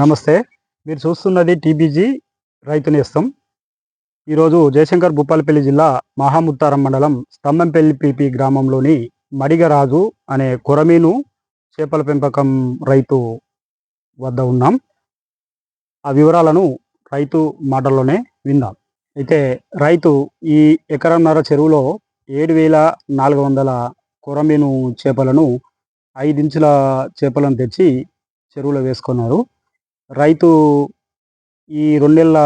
నమస్తే. మీరు చూస్తున్నది టీబీజీ రైతు నేస్తం. ఈరోజు జయశంకర్ భూపాలపల్లి జిల్లా మహాముత్తారం మండలం స్తంభంపల్లి పిపి గ్రామంలోని మడిగరాజు అనే కొరమీను చేపల పెంపకం రైతు వద్ద ఉన్నాం. ఆ వివరాలను రైతు మాటల్లోనే విందాం. అయితే రైతు ఈ ఎకరంన్నర చెరువులో ఏడు వేల నాలుగు వందల కొరమీను చేపలను ఐదించుల చేపలను తెచ్చి చెరువులో వేసుకున్నారు. రైతు ఈ రెండేళ్ళ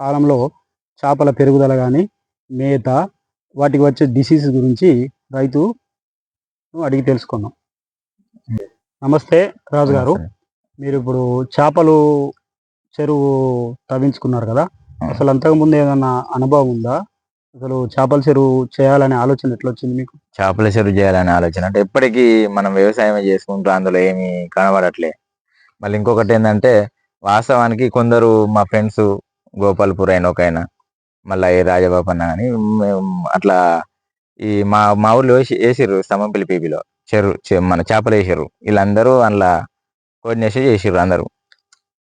కాలంలో చేపల పెరుగుదల కానీ మేత వాటికి వచ్చే డిసీజ్ గురించి రైతు అడిగి తెలుసుకున్నాం. నమస్తే రాజు గారు. మీరు ఇప్పుడు చేపలు చెరువు తవ్వించుకున్నారు కదా. అసలు అంతకుముందు ఏదన్నా అనుభవం ఉందా? అసలు చేపల చెరువు చేయాలనే ఆలోచన ఎట్లా వచ్చింది మీకు? చేపల చెరువు చేయాలనే ఆలోచన. అంటే ఎప్పటికీ మనం వ్యవసాయం చేసుకుంటూ అందులో ఏమీ కనబడట్లే. మళ్ళీ ఇంకొకటి ఏంటంటే వాస్తవానికి కొందరు మా ఫ్రెండ్స్ గోపాల్పూర్ అయిన ఒక ఆయన మళ్ళీ ఈ రాజబాబు అన్న కానీ అట్లా ఈ మా మా ఊర్లో వేసి వేసిర్రు స్తంభంపల్లి పీపీలో. చెరు మన చేపలు వేసారు వీళ్ళందరూ అందులో కోఆర్డినేషన్ చేసిర్రు అందరూ.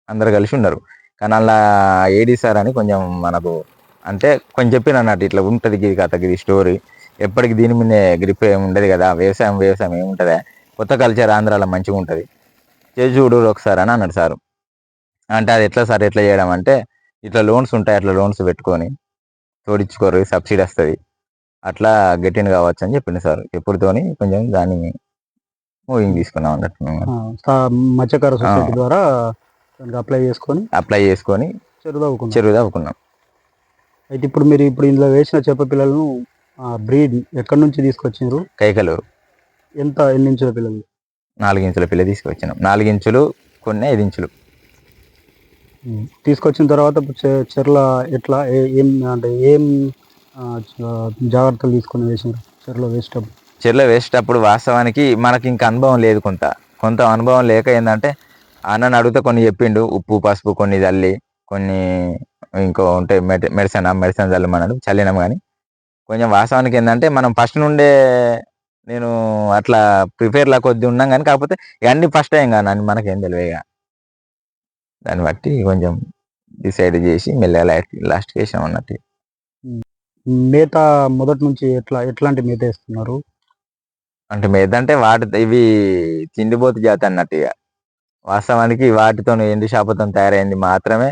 అందరు కలిసి ఉన్నారు కానీ అలా ఏడీ సార్ అని కొంచెం మనకు అంటే కొంచెం చెప్పిన అన్నట్టు ఇట్లా ఉంటుంది ఇది కథ ఇది స్టోరీ. ఎప్పటికి దీని మీదే గ్రిప్ ఏమి ఉండదు కదా. వ్యవసాయం వ్యవసాయం ఏముంటుందా? కొత్త కల్చర్ ఆంధ్రాలో మంచిగా ఉంటుంది చేసి చూడు ఒకసారి అని అన్నాడు సారు. అంటే అది ఎట్లా సార్ ఎట్లా చేయడం అంటే ఇట్లా లోన్స్ ఉంటాయి అట్లా లోన్స్ పెట్టుకొని తోడించుకోరు సబ్సిడీ వస్తుంది. అట్లా గెట్టిన్ కావచ్చు అని చెప్పింది సార్. ఎప్పుడుతోని కొంచెం దాన్ని మూవింగ్ తీసుకున్నాం అన్నట్టు మత్స్యకార సొసైటీ ద్వారా అప్లై చేసుకొని అప్లై చేసుకొని చెరువు చెరువు తవ్వుకున్నాం. అయితే ఇప్పుడు మీరు ఇప్పుడు ఇందులో వేసిన చేప పిల్లలను బ్రీడ్ ఎక్కడి నుంచి తీసుకొచ్చారు కైకలూరు. ఎంత ఎన్ని ఇంచుల పిల్లలు? నాలుగించుల పిల్ల తీసుకొచ్చినాం. నాలుగించులు కొన్ని ఐదు ఇంచులు తీసుకొచ్చిన తర్వాత చెర్ల ఎట్లా ఏ- అంటే ఏం జాగ్రత్తలు తీసుకొని వేసినారు? చెర్లో వేసేటప్పుడు. చెరువులో వేసేటప్పుడు వాస్తవానికి మనకి ఇంకా అనుభవం లేదు కొంత. కొంత అనుభవం లేక ఏంటంటే అన్నని అడిగితే కొన్ని చెప్పిండు ఉప్పు పసుపు కొన్ని చల్లి కొన్ని ఇంకో ఉంటాయి మెడి మెడిసిన్ మెడిసిన్ చల్లమన్నాడు చల్లినాం కానీ కొంచెం వాస్తవానికి ఏంటంటే మనం ఫస్ట్ నుండే నేను అట్లా ప్రిపేర్ లా కొద్ది ఉన్నాం కానీ కాకపోతే ఇవన్నీ ఫస్ట్ టైం కానీ అని మనకేం ఇక. దాన్ని బట్టి కొంచెం డిసైడ్ చేసి మెల్లగా లాస్ట్కి వేసాం అన్నట్టు. మేత మొదటి నుంచి ఎట్లా ఎట్లాంటి మేత వేస్తున్నారు? అంటే మేదంటే వాటి ఇవి తిండిపోతు జాతి అన్నట్టు ఇక. వాస్తవానికి వాటితో ఎండు చేపతో తయారైంది మాత్రమే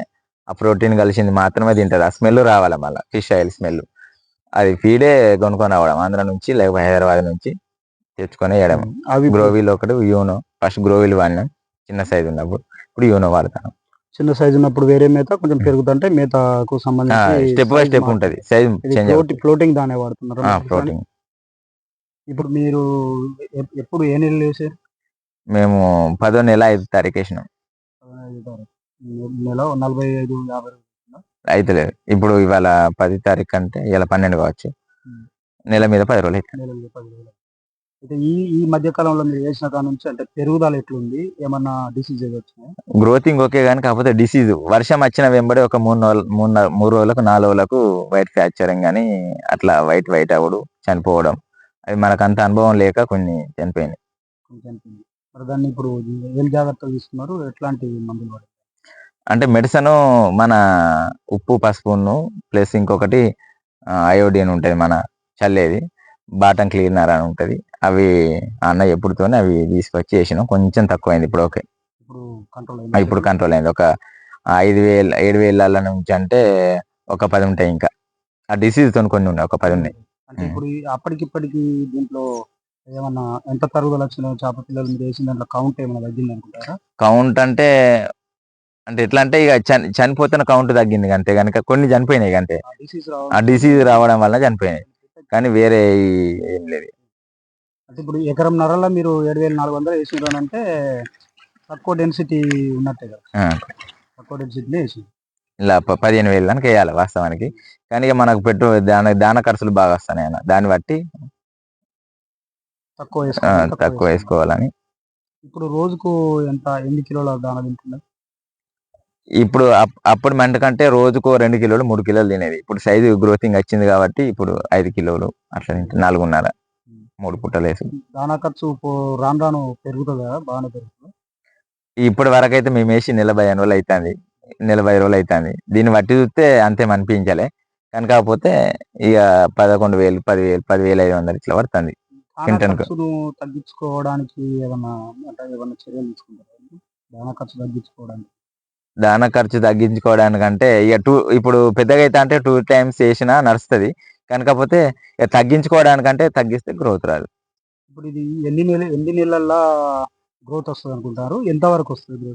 ఆ ప్రోటీన్ కలిసింది మాత్రమే తింటది. ఆ స్మెల్ రావాలి మళ్ళీ ఫిష్ ఆయిల్ స్మెల్ అది ఫీడే కొనుక్కొని రావడం ఆంధ్ర నుంచి లేకపోతే హైదరాబాద్ నుంచి. తెచ్చుకొని వేయడం అవి గ్రోవీల్ ఒకటి యూనో ఫస్ట్ గ్రోవీల్ వాడినాం. చిన్న సైజు ఉన్నప్పుడు. ఇప్పుడు యూనో వాడతాను. చిన్న సైజు ఉన్నప్పుడు వేరే మేత కొంచెం పెరుగుతుంటే మేతకు సంబంధించి స్టెప్ బై స్టెప్. ఉంటది. సైజ్ ఫ్లోటింగ్ దానే వాడుతున్నారు ప్రోటీన్ ఇప్పుడు మీరు ఎప్- ఎప్పుడు ఏ నెలలు వేసారు? మేము పదో నెల ఐదు తారీఖు వేసినాం. నెల నలభై ఐదు యాభై అయితే లేదు. ఇప్పుడు ఇవాళ పది తారీఖు అంటే ఇవాళ పన్నెండు కావచ్చు. నెల మీద పది రోజులు అయితే నెలలు పది రోజులు. అయితే ఈ ఈ మధ్య కాలంలో మీరు వేసిన కాడ నుంచి అంటే పెరుగుదల ఎట్లుంది? ఏమన్నా డిసీజ్ వచ్చినాయి గ్రోతింగ్ ఓకే కానీ కాకపోతే డిసీజ్ వర్షం వచ్చిన వెంబడి ఒక మూడు మూడు మూడు రోజులకు నాలుగు రోజులకు వైట్ ఫ్రాక్చరింగ్ అని అట్లా వైట్ వైట్ అవ్వడు చనిపోవడం. అవి మనకు అంత అనుభవం లేక కొన్ని చనిపోయింది మరి దాన్ని ఇప్పుడు ఏం జాగ్రత్తలు తీసుకున్నారు? ఎట్లాంటి మందులు వాడారు? అంటే మెడిసిన్ మన ఉప్పు పసుపును ప్లస్ ఇంకొకటి అయోడిన్ ఉంటుంది మన చల్లేది. బాటం క్లీనర్ అని ఉంటుంది. అవి అన్న ఎప్పుడుతోనే అవి తీసుకొచ్చి వేసినాం. కొంచెం తక్కువైంది ఇప్పుడు ఓకే. ఇప్పుడు కంట్రోల్ ఆ, ఇప్పుడు కంట్రోల్ అయింది. ఒక ఐదు వేలు ఏడు వేల నుంచి అంటే ఒక పది ఉంటాయి ఇంకా. ఆ డిసీజ్తో కొన్ని ఉన్నాయి ఒక పది ఉన్నాయి. ఇప్పుడు అప్పటికిప్పటికి దీంట్లో ఏమన్నా ఎంత తరుగుదల వచ్చిన చేప పిల్లలు మీరు వేసిన దాంట్లో కౌంట్ ఏమైనా తగ్గింది అనుకుంటారా? కౌంట్ అంటే అంటే ఎట్లా అంటే ఇక చని చనిపోతున్న కౌంట్ తగ్గింది అంతే. కనుక కొన్ని చనిపోయినాయి అంతే. ఆ డిసీజ్ రావడం వల్ల చనిపోయినాయి. కానీ వేరే ఏం లేదు. అంటే ఇప్పుడు ఎకరం నరలో మీరు ఏడు వేల నాలుగు వందలు వేసినారు అని అంటే తక్కువ డెన్సిటీ ఉన్నట్టే కదా. తక్కువ డెన్సిటీనే వేసి ఇలా పదిహేను వేలు దానికి వేయాలి వాస్తవానికి. కానీ ఇక మనకు పెట్టు దాని దాన ఖర్చులు బాగా వస్తున్నాయి అన్న. దాన్ని బట్టి తక్కువ వేసుకోవాలి తక్కువ వేసుకోవాలని. ఇప్పుడు రోజుకు ఎంత ఎన్ని కిలోల దాన తింటున్నారు? ఇప్పుడు అప్- అప్పుడు మంట కంటే రోజుకో రెండు కిలోలు మూడు కిలోలు తినేది. ఇప్పుడు సైజు గ్రోతింగ్ వచ్చింది కాబట్టి ఇప్పుడు ఐదు కిలోలు అట్లా తింటే నాలుగున్నర. మూడు పుట్టలు వేసి దానా ఖర్చు రాను రాను పెరుగుతుంది? కదా బాగానే పెరుగుతుంది? ఇప్పటి వరకు అయితే మేము వేసి నెల పదిహేను రోజులు అవుతుంది నెల పది రోజులు అవుతుంది దీన్ని బట్టి చూస్తే అంతేం అనిపించలే. కానీ కాకపోతే ఇక పదకొండు వేలు పదివేలు పదివేలు ఐదు వందలు ఇట్లా పడుతుంది. తగ్గించుకోవడానికి ఏమన్నా అంటే ఏమన్నా చర్యలు తీసుకుంటారా? దానా ఖర్చు తగ్గించుకోవడానికి. దాన ఖర్చు తగ్గించుకోవడానికంటే ఇక టూ ఇప్పుడు పెద్దగా అయితే అంటే టూ టైమ్స్ వేసినా నడుస్తుంది. కాకపోతే ఇక తగ్గించుకోవడానికంటే తగ్గిస్తే గ్రోత్ రాదు. ఇప్పుడు ఇది ఎన్ని నెల ఎన్ని నెలల్లో గ్రోత్ వస్తుంది అనుకుంటారు? ఎంత వరకు వస్తుంది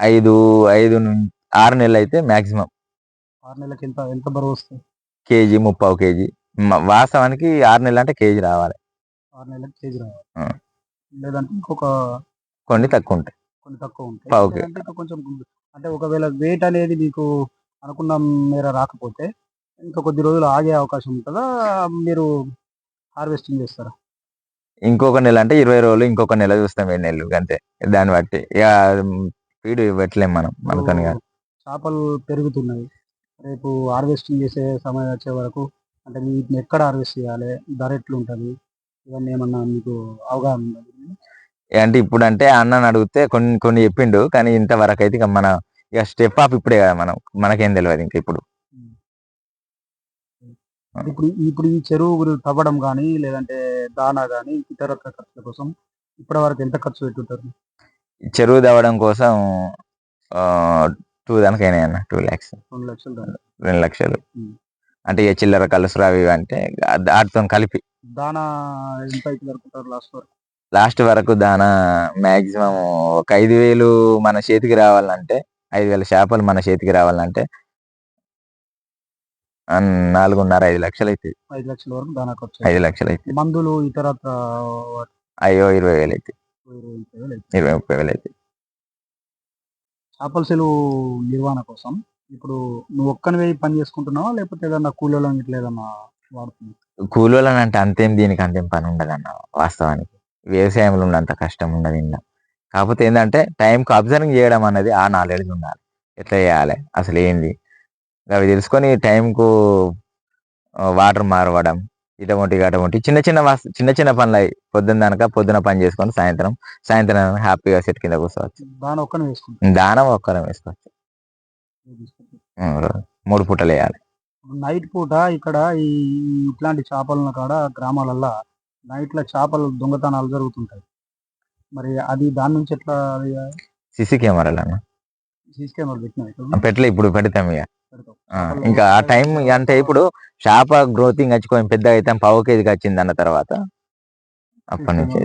ఐదు ఐదు నుంచి ఆరు నెలలు అయితే మాక్సిమం ఆరు నెలలకి ఎంత ఎంత బరువు వస్తుంది? కేజీ ముప్పావు కేజీ. వాస్తవానికి ఆరు నెలలు అంటే కేజీ రావాలి. ఆరు నెలలకి కేజీ రావాలి. లేదంటే ఇంకొక కొన్ని తక్కువ ఉంటాయి. కొన్ని తక్కువ ఉంటాయి. కొంచెం అంటే ఒకవేళ వెయిట్ అనేది మీకు అనుకున్న మేర రాకపోతే ఇంకా కొద్ది రోజులు ఆగే అవకాశం ఉంటుందా? మీరు హార్వెస్టింగ్ చేస్తారా? ఇంకొక నెల అంటే ఇరవై రోజులు ఇంకొక నెల చూస్తాం ఏడు నెలలు అంతే. దాన్ని బట్టి ఇక ఫీడ్ పెట్టలేం మనం ఇప్పుడు చేపలు పెరుగుతున్నాయి. రేపు హార్వెస్టింగ్ చేసే సమయం వచ్చే వరకు అంటే వీటిని ఎక్కడ హార్వెస్ట్ చేయాలి ధర ఎట్లుంటుంది ఇవన్నీ ఏమన్నా మీకు అవగాహన అంటే ఇప్పుడు అంటే అన్నని అడిగితే కొన్ని కొన్ని చెప్పిండు కానీ ఇంతవరకు అయితే ఇక మన ఇక స్టెప్ ఆఫ్ ఇప్పుడే కదా మనం మనకేం తెలియదు ఇంకా ఇప్పుడు. ఇప్పుడు ఇప్పుడు ఈ చెరువు తవ్వడం కానీ లేదంటే దానా కానీ ఇతర ఖర్చుల కోసం ఇప్పటి వరకు ఎంత ఖర్చు పెట్టుంటారు? చెరువు తవ్వడం కోసం టూ దానికైనా అన్న టూ ల్యాక్స్. రెండు లక్షలు. అంటే ఇక చిల్లర కలుసురు అవి అంటే వాటితో కలిపి. దానా ఎంత లాస్ట్ వరకు? లాస్ట్ వరకు దానా మాక్సిమం ఒక ఐదు వేలు మన చేతికి రావాలంటే ఐదు వేల చేపలు మన చేతికి రావాలంటే నాలుగున్నర ఐదు లక్షలు అవుతుంది ఐదు లక్షల వరకు దానా ఖర్చు ఐదు లక్షలు అవుతుంది మందులు ఇతర అయ్యో ఇరవై వేలు అవుతుంది ఇరవై ముప్పై వేలు అవుతాయి. చేపల చెరువు నిర్వహణ కోసం ఇప్పుడు నువ్వు ఒక్కనివే పని చేసుకుంటున్నావా? లేకపోతే ఏదన్నా కూలీలను ఇట్లా ఏదన్నా వాడుతున్నావు? కూలీలను అంటే అంతేం దీనికి అంతేం పని ఉండదు అన్న వాస్తవానికి. వ్యవసాయంలో ఉన్నంత కష్టం ఉండదు ఇంట్లో. కాకపోతే ఏంటంటే టైంకి అబ్జర్వింగ్ చేయడం అనేది ఆ నాలెడ్జ్ ఉండాలి. ఎట్లా చేయాలి? అసలు ఏంది అవి తెలుసుకొని టైంకు వాటర్ మారవడం ఇటువంటి అటువంటి చిన్న చిన్న చిన్న చిన్న పనులు అవి పొద్దున్న దానక పొద్దున పని చేసుకొని సాయంత్రం సాయంత్రం హ్యాపీగా సెట్ కింద కూర్చోవచ్చు. దాని ఒక్కరం వేసుకోవచ్చు. మూడు పూటలు వేయాలి. నైట్ పూట ఇక్కడ ఈ ఇట్లాంటి చేపలను కాడ గ్రామాలల్లో నైట్లో చేపలు దొంగతనాలు జరుగుతుంటాయి. మరి అది దాని నుంచి ఎట్లా సిసి కెమెరాలు అన్న. సీసీ కెమెరా పెట్టినా పెట్టలే ఇప్పుడు పెడతాం ఇక ఇంకా ఆ టైం అంటే ఇప్పుడు చేప గ్రోతింగ్ వచ్చి కొంచెం పెద్దగా అయితే పావు కేజీకి వచ్చింది అన్న తర్వాత అప్పటి నుంచి.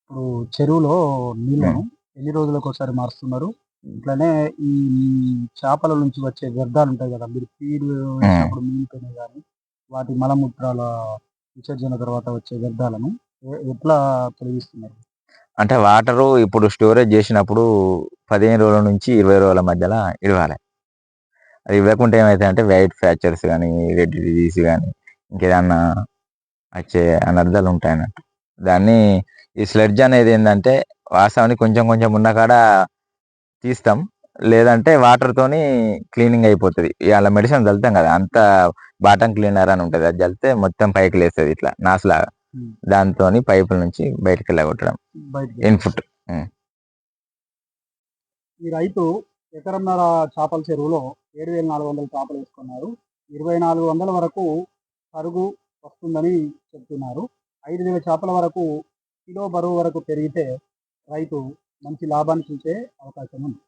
ఇప్పుడు చెరువులో నీళ్ళను ఎన్ని రోజులకు ఒకసారి మారుస్తున్నారు? ఇట్లానే ఈ చేపల నుంచి వచ్చే వ్యర్థాలు ఉంటాయి కదా మీరు ఫీడ్ వేసినప్పుడు మిగిలిపోయినాయి కానీ వాటి మలమూత్రాల విసర్జన తర్వాత వచ్చే వ్యర్థాలను ఎట్లా తొలగిస్తున్నారు? అంటే వాటరు ఇప్పుడు స్టోరేజ్ చేసినప్పుడు పదిహేను రోజుల నుంచి ఇరవై రోజుల మధ్యలో ఇవ్వాలి అది ఇవ్వకుంటే ఏమైతే అంటే వైట్ ఫ్రాక్చర్స్ కానీ రెడ్ డిజీస్ కానీ ఇంకేదన్నా వచ్చే అనర్థాలు ఉంటాయి అన్నట్టు దాన్ని ఈ స్లెడ్జ్ అనేది ఏంటంటే వాస్తవానికి కొంచెం కొంచెం ఉన్న కాడ తీస్తాం. లేదంటే వాటర్ తోని క్లీనింగ్ అయిపోతుంది. ఇవాళ మెడిసిన్ చల్లుతాం కదా అంత బాటం క్లీనర్ అని ఉంటుంది. అది చల్లితే మొత్తం పైకి లేస్తుంది ఇట్లా నాసులాగా. దాంతో పైపుల నుంచి బయటకు వెళ్ళగొట్టడం. ఇన్పుట్ ఈ రైతు ఎకరంన్నర చేపల చెరువులో ఏడు వేల నాలుగు వందల చేపలు వేసుకున్నారు. ఇరవై నాలుగు వందల వరకు పరుగు వస్తుందని చెప్తున్నారు. ఐదు వేల చేపల వరకు కిలో బరువు వరకు పెరిగితే రైతు మంచి లాభాన్ని చూసే అవకాశం ఉంది.